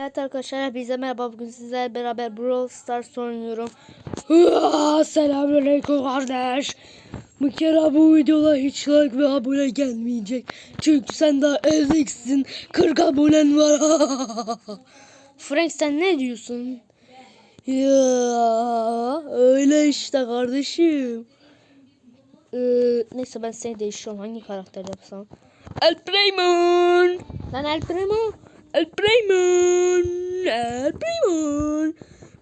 Evet arkadaşlar bize merhaba bugün sizlerle beraber Brawl Stars oynuyorum. Selamünaleyküm kardeş. Bu kere bu videoda hiç like ve abone gelmeyecek. Çünkü sen daha eziksin. 40 abonen var. Frank sen ne diyorsun? Ya öyle işte kardeşim. Ee, neyse ben seni değiştiriyorum. Hangi karakter yapsam? El Primo. Lan El Primo. El Primo. El Primo.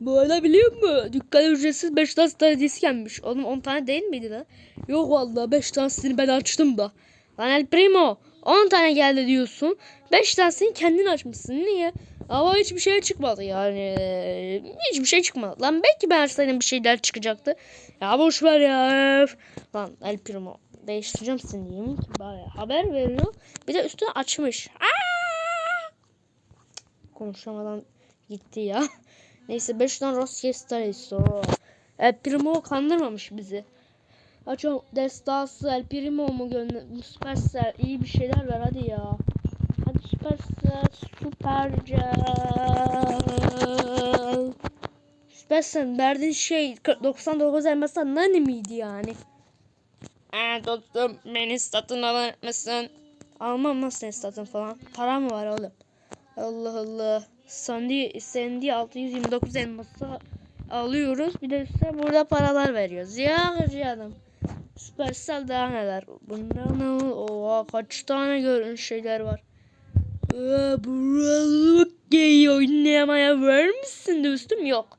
Bu arada biliyor musun? Dükkan ücretsiz 5 tane tanesi gelmiş. Oğlum 10 tane değil miydi lan? Yok vallahi 5 tanesini ben açtım da. Lan El Primo 10 tane geldi diyorsun. 5 tanesini kendin açmışsın. Niye? Ama hiçbir şey çıkmadı yani. Hiçbir şey çıkmadı. Lan belki ben açsaydım bir şeyler çıkacaktı. Ya boş ver ya. Lan El Primo değiştireceğim seni bari haber veriyor. Bir de üstüne açmış. Aa! Konuşamadan gitti ya. Neyse 5 tane Rochester istiyor. El Primo kandırmamış bizi. Açıyorum destası El Primo mu gönder Supercell iyi bir şeyler ver hadi ya. Hadi Supercell Supercell. Supercell verdiğin şey 99 elmasdan nani miydi yani? Eee dostum beni satın alır mısın? Almam seni satın falan. Para mı var oğlum? Allah Allah. Sandy, Sandy 629 elması alıyoruz. Bir de üstüne burada paralar veriyoruz. Ya canım. Supercell daha neler. Bunda ne? Oha kaç tane görünüş şeyler var. Aa, buralık gay oynamaya var mısın dostum? Yok.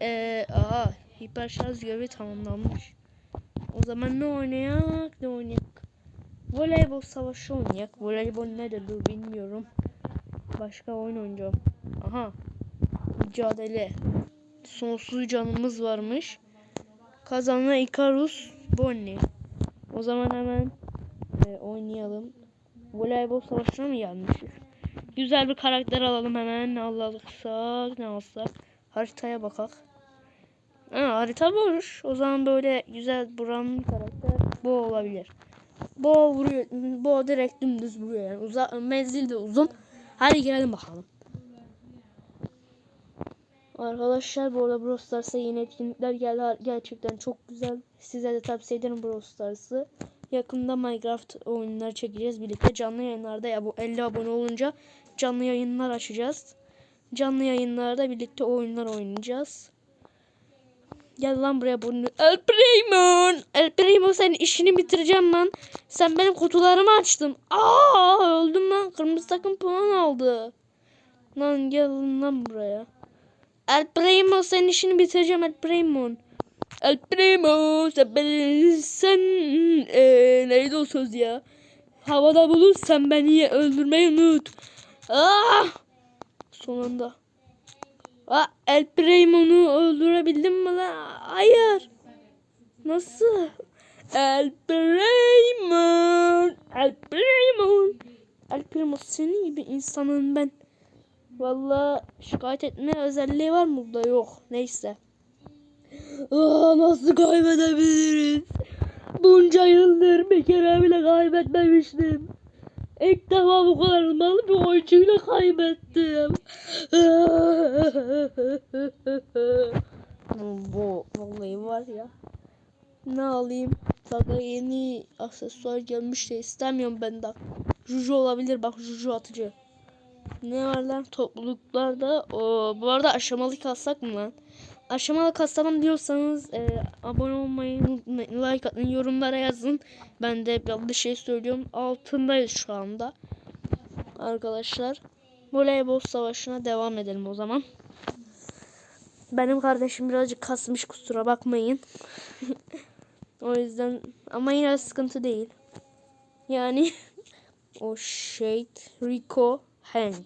Eee aha hiper şarj görevi tamamlanmış. O zaman ne oynayak? Ne oynayak? Voleybol savaşı oynayak. Voleybol nedir bilmiyorum. Başka oyun oynayacağım. Aha. Mücadele. Sonsuz canımız varmış. Kazanan Icarus Bonnie. O zaman hemen e, oynayalım. Voleybol savaşına mı gelmişiz? Güzel bir karakter alalım hemen. Ne alırsak ne alsak. Haritaya bakak. Ha, harita boş. O zaman böyle güzel buran karakter bu olabilir. Bu vuruyor. Bu direkt dümdüz vuruyor yani. Uza, menzil de uzun. Hadi girelim bakalım. Arkadaşlar bu arada Brawl Stars'a yeni etkinlikler geldi. Gerçekten çok güzel. Size de tavsiye ederim Brawl Stars'ı. Yakında Minecraft oyunları çekeceğiz birlikte. Canlı yayınlarda ya bu 50 abone olunca canlı yayınlar açacağız. Canlı yayınlarda birlikte oyunlar oynayacağız. Gel lan buraya bunu. El Primo. El Primo senin işini bitireceğim lan. Sen benim kutularımı açtın. Aa öldüm lan. Kırmızı takım puan aldı. Lan gel lan buraya. El Primo senin işini bitireceğim El Primo. El Primo sen sen ee, neydi o söz ya? Havada bulursan beni öldürmeyi unut. Ah! Sonunda. Aa, El Primo'nu öldürebildim mi lan? Hayır. Nasıl? El Primo. El Primo. El Primo senin gibi insanın ben. Vallahi şikayet etme özelliği var mı burada? Yok. Neyse. Aa, nasıl kaybedebiliriz? Bunca yıldır bir kere bile kaybetmemiştim. İlk defa bu kadar mal bir oyuncuyla kaybettim. bu vallahi var ya. Ne alayım? Daha yeni aksesuar gelmiş de istemiyorum ben de. Juju olabilir bak Juju atıcı. Ne var lan topluluklarda? O bu arada aşamalı kalsak mı lan? Aşamalı kastamam diyorsanız e, abone olmayı unutmayın. Like atın, yorumlara yazın. Ben de yanlış şey söylüyorum. Altındayız şu anda. Arkadaşlar. Voleybol savaşına devam edelim o zaman. Benim kardeşim birazcık kasmış kusura bakmayın. o yüzden ama yine sıkıntı değil. Yani o şey Rico Hank.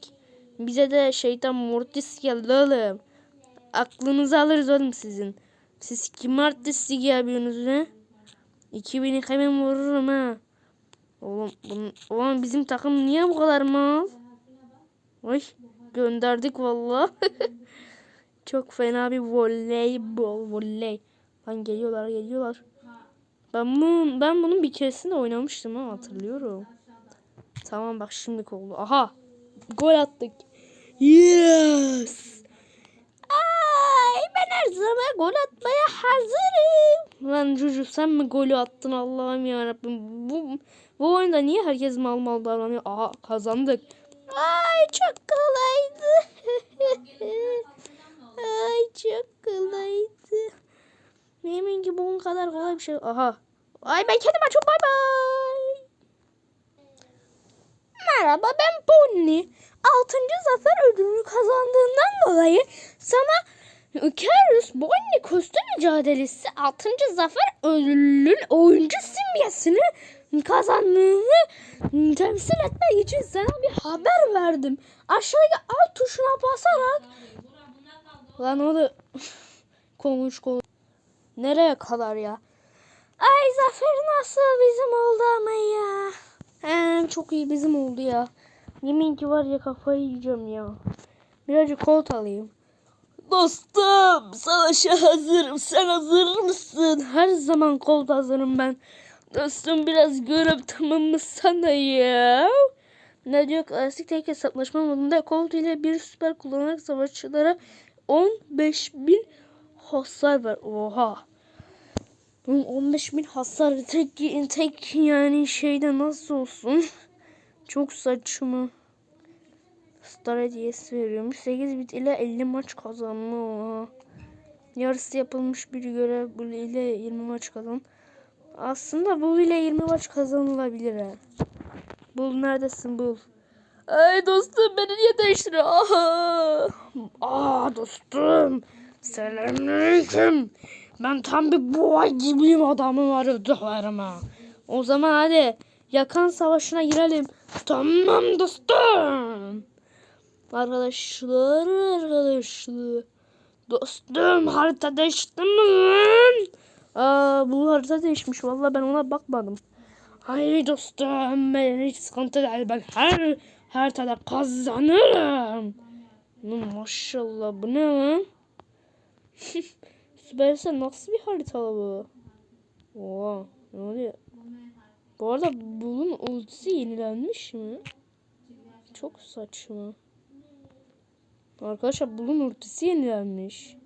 Bize de şeytan Mortis geldi oğlum. Aklınızı alırız oğlum sizin. Siz kim artisti yapıyorsunuz ne? 2000'i hemen vururum ha. Oğlum, bunun, oğlum bizim takım niye bu kadar mal? Oy gönderdik valla. Çok fena bir voleybol voley. Lan geliyorlar geliyorlar. Ben bunun, ben bunun bir keresinde oynamıştım ama hatırlıyorum. Tamam bak şimdi oldu. Aha. Gol attık. Ben her zaman gol atmaya hazırım. Lan Cucu sen mi golü attın Allah'ım ya Rabbim. Bu, bu oyunda niye herkes mal mal davranıyor? Aha kazandık. Ay çok kolaydı. Ay çok kolaydı. Yemin ki bunun kadar kolay bir şey. Aha. Ay ben kendim açım bay bay. Merhaba ben Bonnie. Altıncı zafer ödülünü kazandığından dolayı sana Carus Bonnie kostüm mücadelesi 6. zafer ödülünün oyuncu simgesini kazandığını temsil etmek için sana bir haber verdim. Aşağıya alt tuşuna basarak Lan o konuş konuş. Nereye kadar ya? Ay zafer nasıl bizim oldu ama ya. He, çok iyi bizim oldu ya. Yemin ki var ya kafayı yiyeceğim ya. Birazcık kolt alayım. Dostum savaşa hazırım. Sen hazır mısın? Her zaman kolt hazırım ben. Dostum biraz görev tamamlasana ya. Ne diyor? Klasik tek hesaplaşma modunda Colt ile bir süper kullanarak savaşçılara 15.000 hasar ver. Oha. Bunun 15.000 hasar tek, tek yani şeyde nasıl olsun? Çok saçma. Star hediyesi veriyormuş. 8 bit ile 50 maç kazanma. Yarısı yapılmış bir görev ile 20 maç kazan. Aslında bu ile 20 maç kazanılabilir ha. Bul neredesin bul. Ay dostum beni niye değiştiriyor? Aha. Aa dostum. Selamünaleyküm. Ben tam bir boğa gibiyim adamım ödülerime. O zaman hadi yakan savaşına girelim. Tamam dostum. Arkadaşlar arkadaşlar. Dostum harita değişti mi? Aa bu harita değişmiş. Vallahi ben ona bakmadım. Hayır dostum ben hiç sıkıntı değil. Ben her haritada kazanırım. Maşallah bu ne lan? Süpersel nasıl bir harita bu? Oha ne oluyor? Bu arada bunun ultisi yenilenmiş mi? Çok saçma. Arkadaşlar bunun ultisi yenilenmiş.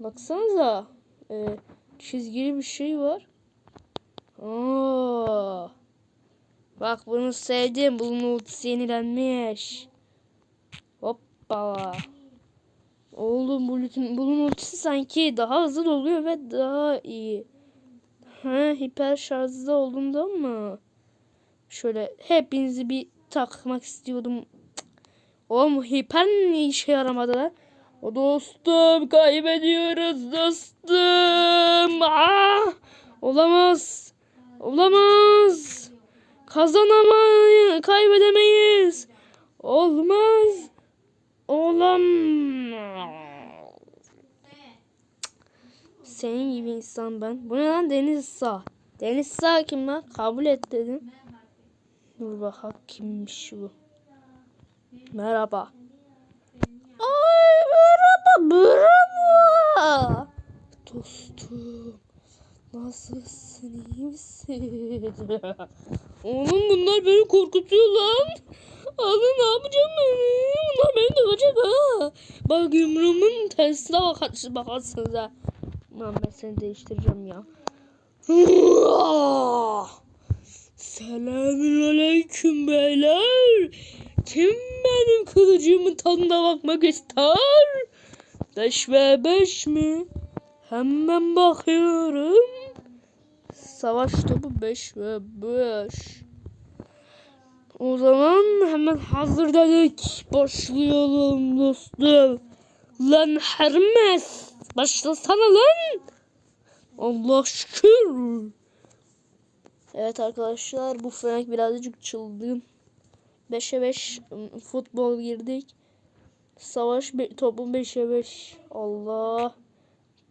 Baksanıza. Ee, çizgili bir şey var. Oo. Bak bunu sevdim. Bunun ultisi yenilenmiş. Hoppa. Oğlum bu ulti- bunun ultisi sanki daha hızlı oluyor ve daha iyi. Ha, hiper şarjda olduğunda mı? Şöyle hepinizi bir takmak istiyordum. Oğlum hiper niye işe yaramadı lan? O dostum kaybediyoruz dostum. Ah! Olamaz. Olamaz. Kazanamayız. Kaybedemeyiz. Olmaz. Olamaz. Senin gibi insan ben. Bu ne lan Deniz Sağ. Deniz Sağ kim lan? Kabul et dedim. Dur bakalım kimmiş bu. Merhaba. Ay merhaba merhaba. Dostum. Nasılsın iyi misin? Oğlum bunlar beni korkutuyor lan. Abi ne yapacağım ben? Bunlar beni dövecek ha. Bak yumruğumun tersine bak bakarsınız ha. Lan ben seni değiştireceğim ya. Selamünaleyküm beyler. Kim benim kılıcımın tadına bakmak ister? 5 ve 5 mi? Hemen bakıyorum. Savaş topu 5 ve 5. O zaman hemen hazır dedik. Başlayalım dostum. Lan Hermes. Başlasana lan. Allah şükür. Evet arkadaşlar bu Frank birazcık çılgın. 5'e 5 futbol girdik. Savaş be- topu 5'e 5. Allah.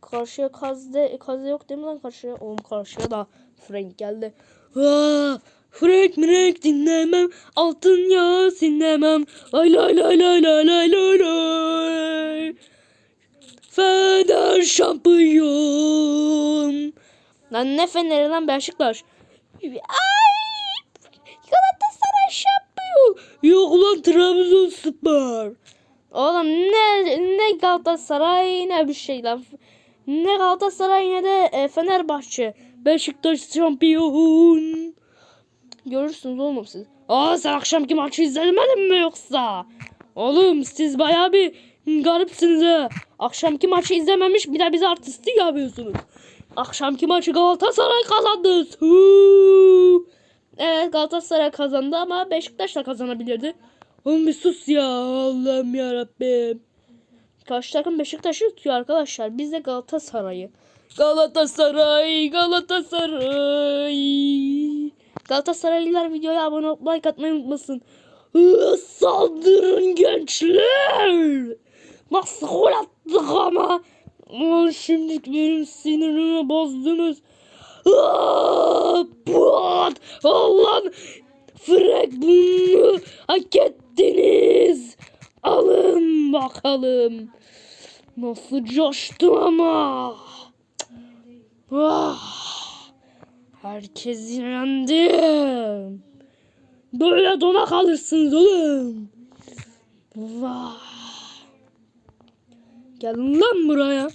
Karşıya kazde kazde yok değil mi lan karşıya? Oğlum karşıya da Frank geldi. Aa, Frank Frank dinlemem. Altın ya sinlemem. Lay lay lay lay lay lay lay lay. Fener şampiyon. Lan ne Fener'i lan Beşiktaş. Ay Galatasaray şampiyon. Yok lan Trabzonspor. Oğlum ne ne Galatasaray ne bir şey lan. Ne Galatasaray ne de e, Fenerbahçe. Beşiktaş şampiyon. Görürsünüz oğlum siz. Aa sen akşamki maçı izlemedin mi yoksa? Oğlum siz bayağı bir garipsiniz ha. Akşamki maçı izlememiş bir de bize artistlik yapıyorsunuz. Akşamki maçı Galatasaray kazandı. Huu. Evet Galatasaray kazandı ama Beşiktaş da kazanabilirdi. Oğlum bir sus ya Allah'ım yarabbim. Karşı takım Beşiktaş'ı tutuyor arkadaşlar. Biz de Galatasaray'ı. Galatasaray, Galatasaray. Galatasaraylılar videoya abone olup like atmayı unutmasın. Saldırın gençler. Nasıl gol attık ama. Şimdi benim sinirimi bozdunuz. Allah'ım! Frek bunu hak ettiniz. Alın bakalım. Nasıl coştum ama. Ah, herkes yendi. Böyle dona kalırsınız oğlum. Vah. Gelin lan buraya.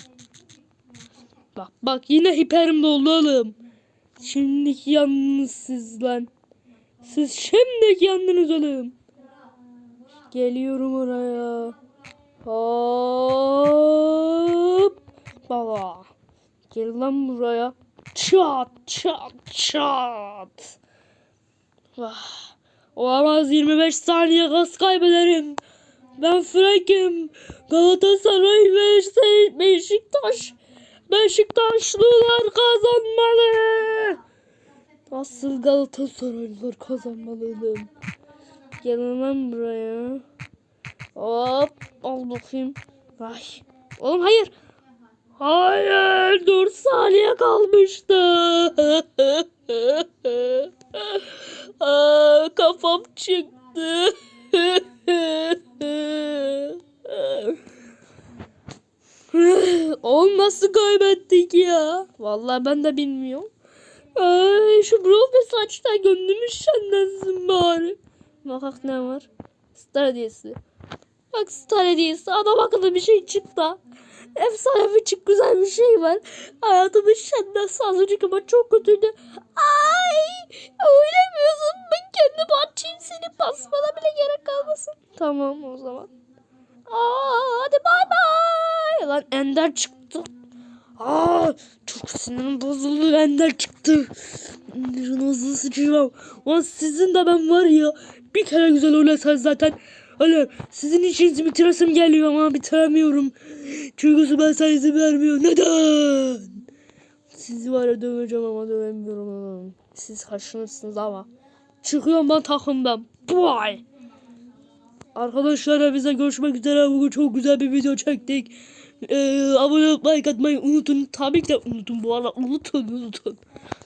Bak bak yine hiperim doldu oğlum. Şimdiki yalnız siz lan. Siz şimdiki yandınız oğlum. Geliyorum oraya. Hop. Baba. Gel lan buraya. Çat çat çat. Vah. Olamaz 25 saniye gaz kaybederim. Ben Frank'im. Galatasaray ve Beş- Beşiktaş. Beşiktaşlılar kazanmalı. Asıl Galatasaraylılar kazanmalı. Gelin lan buraya. Hop. Al bakayım. Ay. Oğlum hayır. Hayır. 4 saniye kalmıştı. Aa, kafam çıktı. Oğlum nasıl kaybettik ya? Vallahi ben de bilmiyorum. Ay şu Brawl saçta gönlümü şenlensin bari. Bakak ne var? Star hediyesi. Bak star hediyesi. Adam akıllı bir şey çıktı. Efsane bir çık güzel bir şey var. Hayatımın şenlensi az önceki maç çok kötüydü. Ay oynamıyorsun. Ben kendim açayım seni basmana bile gerek kalmasın. Tamam o zaman. Aa. Lan Ender çıktı. Aa, çok sinirim bozuldu. Ender çıktı. Ender'in ağzını sıçacağım. Ulan sizin de ben var ya. Bir kere güzel oynasanız zaten. Öyle sizin işinizi bitiresim geliyor ama bitiremiyorum. Çünkü ben sana izin vermiyor. Neden? Sizi var ya döveceğim ama dövemiyorum. Siz kaşınırsınız ama. Çıkıyorum ben takımdan. Bye. Arkadaşlar bize görüşmek üzere. Bugün çok güzel bir video çektik. Ee, abone olup like atmayı unutun. Tabii ki de unutun bu arada. Unutun unutun.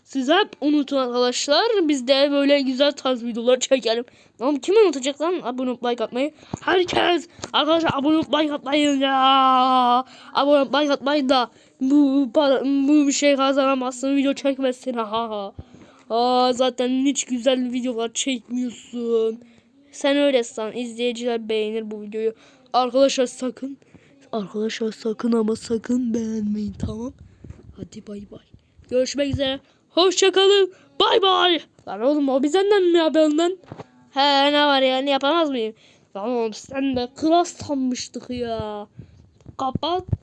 Siz hep unutun arkadaşlar. Biz de böyle güzel tarz videolar çekelim. Ama kim unutacak lan abone olup like atmayı? Herkes arkadaşlar abone olup like atmayın ya. Abone olup like atmayın da bu, bu bir şey kazanamazsın. Video çekmezsin. Ha ha zaten hiç güzel videolar çekmiyorsun. Sen öyle san. İzleyiciler beğenir bu videoyu. Arkadaşlar sakın. Arkadaşlar sakın ama sakın beğenmeyin tamam. Hadi bay bay. Görüşmek üzere. Hoşçakalın. Bay bay. Lan oğlum o bizden mi ya? He ne var ya ne yapamaz mıyım? Lan oğlum sen de klas sanmıştık ya. Kapattım.